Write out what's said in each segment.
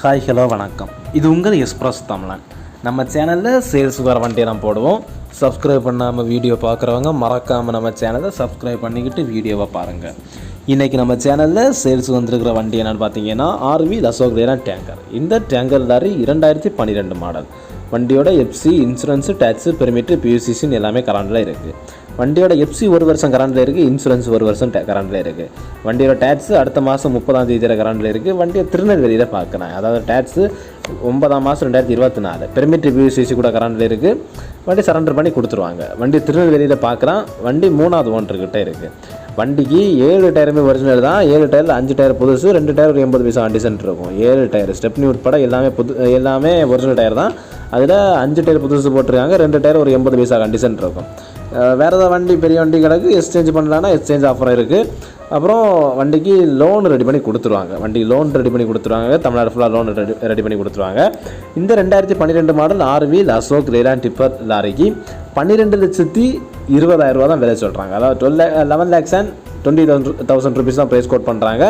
Hi hello வணக்கம். இது உங்கள் எக்ஸ்பிரஸ் தமிழன். நம்ம சேனலில் சேல்ஸ் வர வண்டியெல்லாம் போடுவோம். சப்ஸ்கிரைப் பண்ணாமல் வீடியோ பார்க்குறவங்க மறக்காமல் நம்ம சேனலை சப்ஸ்கிரைப் பண்ணிக்கிட்டு வீடியோவை பாருங்கள் இன்றைக்கி நம்ம சேனலில் சேல்ஸ் வந்திருக்கிற வண்டி என்னென்னு பார்த்தீங்கன்னா ஆர்வி அசோக் லேலான் டேங்கர் இந்த டேங்கர் லாரி இரண்டாயிரத்தி பன்னிரெண்டு மாடல் வண்டியோட எஃப்சி இன்சூரன்ஸு டேக்ஸு பெர்மிட்டு பியூசிசின்னு எல்லாமே கரண்டில் இருக்குது வண்டியோட எஃப்சி ஒரு வருஷம் கரண்டில் இருக்குது இன்சூரன்ஸ் ஒரு வருஷம் கரண்டில் இருக்குது வண்டியோட டேக்ஸு அடுத்த மாதம் முப்பதாம் தேதியில் கரண்டில் இருக்குது வண்டியை திருநெல்வேலியில் பார்க்குறேன். அதாவது டேக்ஸு ஒன்பதாம் மாதம் ரெண்டாயிரத்தி இருபத்தி நாலு. பெர்மிட் பியூசிசி கூட கரண்டில் இருக்குது வண்டி சரண்டர் பண்ணி கொடுத்துருவாங்க. வண்டி திருநெல்வேலியில் பார்க்குறான் வண்டி மூணாவது ஓனர்கிட்ட இருக்குது வண்டிக்கு ஏழு டயருமே ஒரிஜினல் தான். ஏழு டயரில் அஞ்சு டயர் புதுசு ரெண்டு டயர் ஒரு எண்பது பைசா அண்டிசன்ட் இருக்கும். ஏழு டயர் ஸ்டெப்னி உட்பட எல்லாமே புது எல்லாமே ஒரிஜினல் டயர் தான். அதில் அஞ்சு டயர் புதுசு போட்டிருக்காங்க. ரெண்டு டயர் ஒரு எண்பது பைசா கண்டிஷன் இருக்கும். வேறு ஏதாவது வண்டி பெரிய வண்டி கிடக்கு எக்ஸ்சேஞ்ச் பண்ணலான்னா எக்ஸ்சேஞ்ச் ஆஃபர் இருக்குது அப்புறம் வண்டிக்கு லோன் ரெடி பண்ணி கொடுத்துருவாங்க. வண்டிக்கு லோன் ரெடி பண்ணி கொடுத்துருவாங்க. தமிழ்நாடு ஃபுல்லாக லோன் ரெடி ரெடி பண்ணி கொடுத்துருவாங்க. இந்த ரெண்டாயிரத்தி பன்னிரெண்டு model RV Ashok Leyland tipper லாரிக்கு பன்னிரெண்டு லட்சத்தி இருபதாயிரம் ரூபா தான் விலை சொல்கிறாங்க அதாவது twelve Leh eleven lakhs and twenty thousand thousand rupees தான் ப்ரைஸ் கோட் பண்ணுறாங்க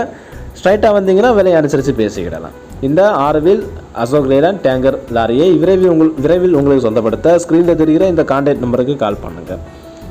ஸ்ட்ரைட்டாக வந்தீங்கன்னா விலையை அனுசரித்து பேசிக்கிடலாம். இந்த ஆர்வில் அசோக் லேலான் டேங்கர் லாரியை விரைவில் உங்கள் விரைவில் உங்களுக்கு சொந்தப்படுத்த ஸ்க்ரீனில் தெரிகிற இந்த கான்டாக்ட் நம்பருக்கு கால் பண்ணுங்கள்